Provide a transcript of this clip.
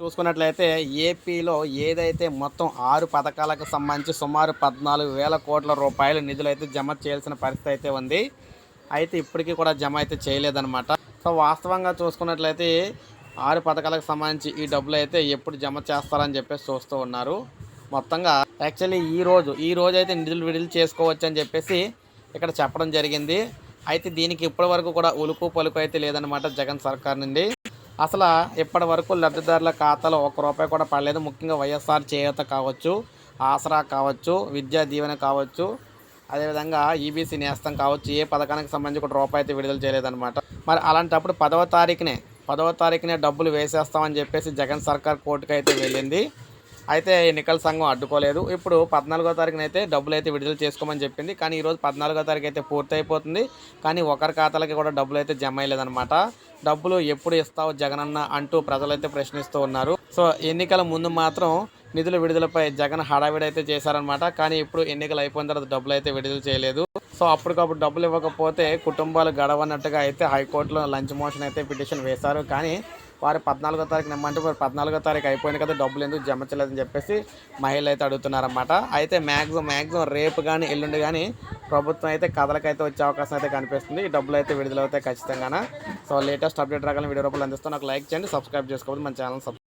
చూసుకున్నట్లయితే ఏపీలో ఏదైతే మొత్తం ఆరు పథకాలకు సంబంధించి సుమారు పద్నాలుగు వేల కోట్ల రూపాయల నిధులు అయితే జమ చేయాల్సిన పరిస్థితి అయితే ఉంది. అయితే ఇప్పటికీ కూడా జమ అయితే చేయలేదన్నమాట. సో వాస్తవంగా చూసుకున్నట్లయితే ఆరు పథకాలకు సంబంధించి ఈ డబ్బులు అయితే ఎప్పుడు జమ చేస్తారని చెప్పేసి చూస్తూ ఉన్నారు. మొత్తంగా యాక్చువల్లీ ఈ రోజు ఈ రోజు అయితే నిధులు విడుదల చేసుకోవచ్చు అని చెప్పేసి ఇక్కడ చెప్పడం జరిగింది. అయితే దీనికి ఇప్పటి వరకు కూడా ఉలుకు పలుకు అయితే లేదనమాట జగన్ సర్కార్ నుండి. అసలు ఇప్పటి వరకు లబ్ధిదారుల ఖాతాలో ఒక్క రూపాయి కూడా పడలేదు. ముఖ్యంగా వైఎస్ఆర్ చేయూత కావచ్చు ఆసరా కావచ్చు విద్యా దీవెన కావచ్చు అదేవిధంగా ఈబీసీ నేస్తం కావచ్చు ఏ పథకానికి సంబంధించి కూడా రూపాయి అయితే విడుదల చేయలేదన్నమాట. మరి అలాంటప్పుడు పదవ తారీఖునే పదవ తారీఖునే డబ్బులు వేసేస్తామని చెప్పేసి జగన్ సర్కార్ కోర్టుకు అయితే వెళ్ళింది. అయితే ఎన్నికల సంఘం అడ్డుకోలేదు. ఇప్పుడు పద్నాలుగో తారీఖున అయితే డబ్బులు అయితే విడుదల చేసుకోమని చెప్పింది. కానీ ఈరోజు పద్నాలుగో తారీఖు అయితే పూర్తి అయిపోతుంది కానీ ఒకరి ఖాతాలకి కూడా డబ్బులు అయితే జమ అయ్యలేదన్నమాట. డబ్బులు ఎప్పుడు ఇస్తావు జగనన్న అంటూ ప్రజలైతే ప్రశ్నిస్తూ ఉన్నారు. సో ఎన్నికల ముందు మాత్రం నిధుల విడుదలపై జగన్ హడావిడి అయితే చేశారనమాట కానీ ఇప్పుడు ఎన్నికలు అయిపోయిన తర్వాత డబ్బులు అయితే విడుదల చేయలేదు. సో అప్పటికప్పుడు డబ్బులు ఇవ్వకపోతే కుటుంబాలు గడవన్నట్టుగా అయితే హైకోర్టులో లంచ్ మోషన్ అయితే పిటిషన్ వేశారు. కానీ వారు పద్నాలుగో తారీఖు నిమ్మంటే వారు పద్నాలుగో తారీఖు అయిపోయింది కదా డబ్బులు ఎందుకు జమ చేయలేదని చెప్పేసి మహిళలు అయితే అడుగుతున్నారన్నమాట. అయితే మ్యాక్సిమం మ్యాక్సిమం రేపు కానీ ఎల్లుండి కానీ ప్రభుత్వం అయితే కథలకైతే వచ్చే అవకాశం అయితే కనిపిస్తుంది. ఈ డబ్బులు అయితే విడుదలవుతాయి ఖచ్చితంగా సో లేటెస్ట్ అప్డేట్ రకాల వీడియో రూపాయలు అందిస్తాను. నాకు లైక్ చేయండి సబ్స్క్రైబ్ చేసుకోవాలి మన ఛానల్